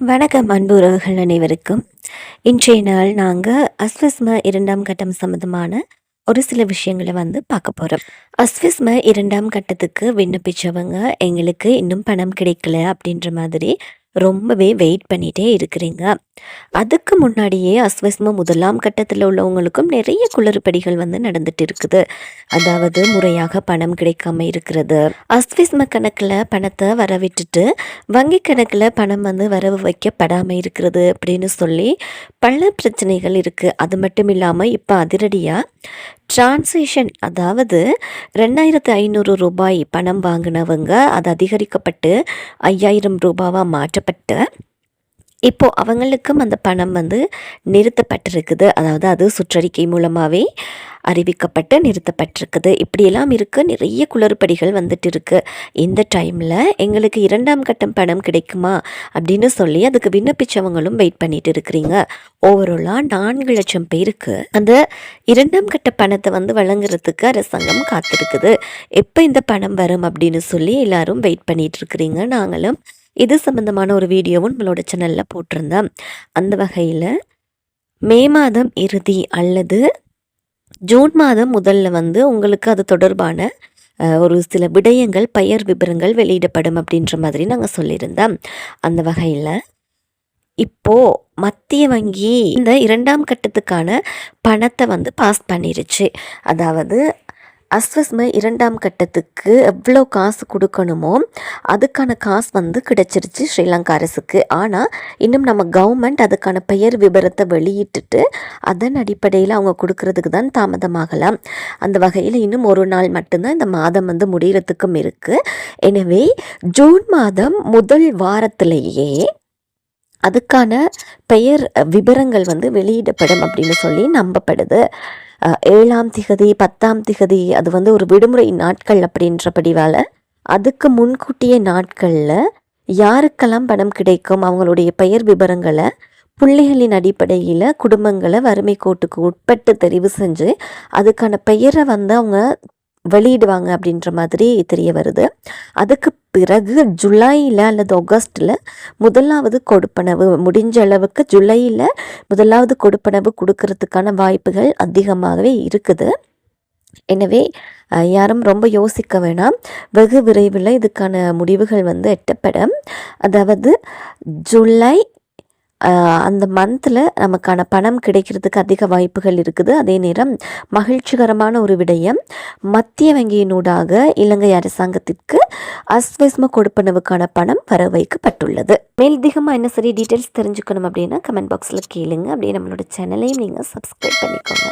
வணக்கம் அன்பு உறவுகள் அனைவருக்கும். இன்றைய நாள் நாங்கள் அஸ்விஸ்ம இரண்டாம் கட்டம் சம்மந்தமான ஒரு சில விஷயங்களை வந்து பார்க்க போகிறோம் அஸ்விஸ்ம இரண்டாம் கட்டத்துக்கு விண்ணப்பிச்சவங்க எங்களுக்கு இன்னும் பணம் கிடைக்கல அப்படின்ற மாதிரி ரொம்பவே வெயிட் பண்ணிகிட்டே இருக்கிறீங்க. அதுக்கு முன்னாடியே அஸ்வஸ்ம முதலாம் கட்டத்தில் உள்ளவங்களுக்கும் நிறைய குளறுபடிகள் வந்து நடந்துட்டு இருக்குது. அதாவது முறையாக பணம் கிடைக்காம இருக்கிறது. அஸ்வஸ்ம கணக்கில் பணத்தை வர விட்டுட்டு வங்கி கணக்கில் பணம் வந்து வரவு வைக்கப்படாமல் இருக்கிறது அப்படின்னு சொல்லி பல பிரச்சனைகள் இருக்குது அது மட்டும் இல்லாமல் இப்போ அதிரடியாக டிரான்சேஷன் அதாவது ரெண்டாயிரத்து ஐநூறு ரூபாய் பணம் வாங்கினவங்க அது அதிகரிக்கப்பட்டு ஐயாயிரம் ரூபாவாக மாற்றப்பட்டு இப்போது அவங்களுக்கும் அந்த பணம் வந்து நிறுத்தப்பட்டிருக்குது. அதாவது அது சுற்றறிக்கை மூலமாகவே அறிவிக்கப்பட்டு நிறுத்தப்பட்டிருக்குது. இப்படியெல்லாம் இருக்குது நிறைய குளறுபடிகள் வந்துட்டு இருக்குது இந்த டைமில் எங்களுக்கு இரண்டாம் கட்டம் பணம் கிடைக்குமா அப்படின்னு சொல்லி அதுக்கு விண்ணப்பிச்சவங்களும் வெயிட் பண்ணிட்டு இருக்கிறீங்க. ஓவராலாக நான்கு லட்சம் பேருக்கு அந்த இரண்டாம் கட்ட பணத்தை வந்து வழங்குறதுக்கு அரசாங்கம் காத்திருக்குது. எப்போ இந்த பணம் வரும் அப்படின்னு சொல்லி எல்லாரும் வெயிட் பண்ணிட்டு இருக்கிறீங்க. நாங்களும் இது சம்மந்தமான ஒரு வீடியோவும் நம்மளோட சேனலில் போட்டிருந்தேன். அந்த வகையில் மே மாதம் இறுதி அல்லது ஜூன் மாதம் முதல்ல வந்து உங்களுக்கு அது தொடர்பான ஒரு சில விடயங்கள் பெயர் விபரங்கள் வெளியிடப்படும் அப்படின்ற மாதிரி நாங்கள் சொல்லியிருந்தோம். அந்த வகையில் இப்போது மத்திய வங்கி இந்த இரண்டாம் கட்டத்துக்கான பணத்தை வந்து பாஸ் பண்ணிருச்சு. அதாவது அஸ்வஸ்ம இரண்டாம் கட்டத்துக்கு எவ்வளோ காசு கொடுக்கணுமோ அதுக்கான காசு வந்து கிடைச்சிருச்சு ஸ்ரீலங்கா அரசுக்கு. ஆனால் இன்னும் நம்ம கவர்மெண்ட் அதுக்கான பெயர் விபரத்தை வெளியிட்டுட்டு அதன் அடிப்படையில் அவங்க கொடுக்கறதுக்கு தான் தாமதமாகலாம். அந்த வகையில் இன்னும் ஒரு நாள் மட்டும்தான் இந்த மாதம் வந்து முடிகிறதுக்கும் இருக்குது எனவே ஜூன் மாதம் முதல் வாரத்திலேயே அதுக்கான பெயர் விபரங்கள் வந்து வெளியிடப்படும் அப்படின்னு சொல்லி நம்பப்படுது. ஏழாம் திகதி பத்தாம் திகதி அது வந்து ஒரு விடுமுறை நாட்கள் அப்படின்றபடிவால் அதுக்கு முன்கூட்டிய நாட்களில் யாருக்கெல்லாம் பணம் கிடைக்கும் அவங்களுடைய பெயர் விவரங்களை புள்ளிகளின் அடிப்படையில் குடும்பங்களை வறுமை கோட்டுக்கு உட்பட்டு தெரிவு செஞ்சு அதுக்கான பெயரை வந்து அவங்க வெளியிடுவாங்க அப்படின்ற மாதிரி தெரிய வருது. அதுக்கு பிறகு ஜூலையில் அல்லது ஆகஸ்டில் முதலாவது கொடுப்பனவு முடிஞ்ச அளவுக்கு ஜூலையில் முதலாவது கொடுப்பனவு கொடுக்கறதுக்கான வாய்ப்புகள் அதிகமாகவே இருக்குது. எனவே யாரும் ரொம்ப யோசிக்க வேணாம். வெகு விரைவில் இதுக்கான முடிவுகள் வந்து எட்டப்படும். அதாவது ஜூலை அந்த மந்தில் நமக்கான பணம் கிடைக்கிறதுக்கு அதிக வாய்ப்புகள் இருக்குது. அதே நேரம் மகிழ்ச்சிகரமான ஒரு விடயம். மத்திய வங்கியினூடாக இலங்கை அரசாங்கத்திற்கு அஸ்வஸ்ம கொடுப்பனவுக்கான பணம் வர வைக்கப்பட்டுள்ளது மேல்திகமாக என்ன சரி டீட்டெயில்ஸ் தெரிஞ்சுக்கணும் அப்படின்னா கமெண்ட் பாக்ஸில் கேளுங்க. அப்படியே நம்மளோட சேனலையும் நீங்கள் சப்ஸ்கிரைப் பண்ணிக்கோங்க.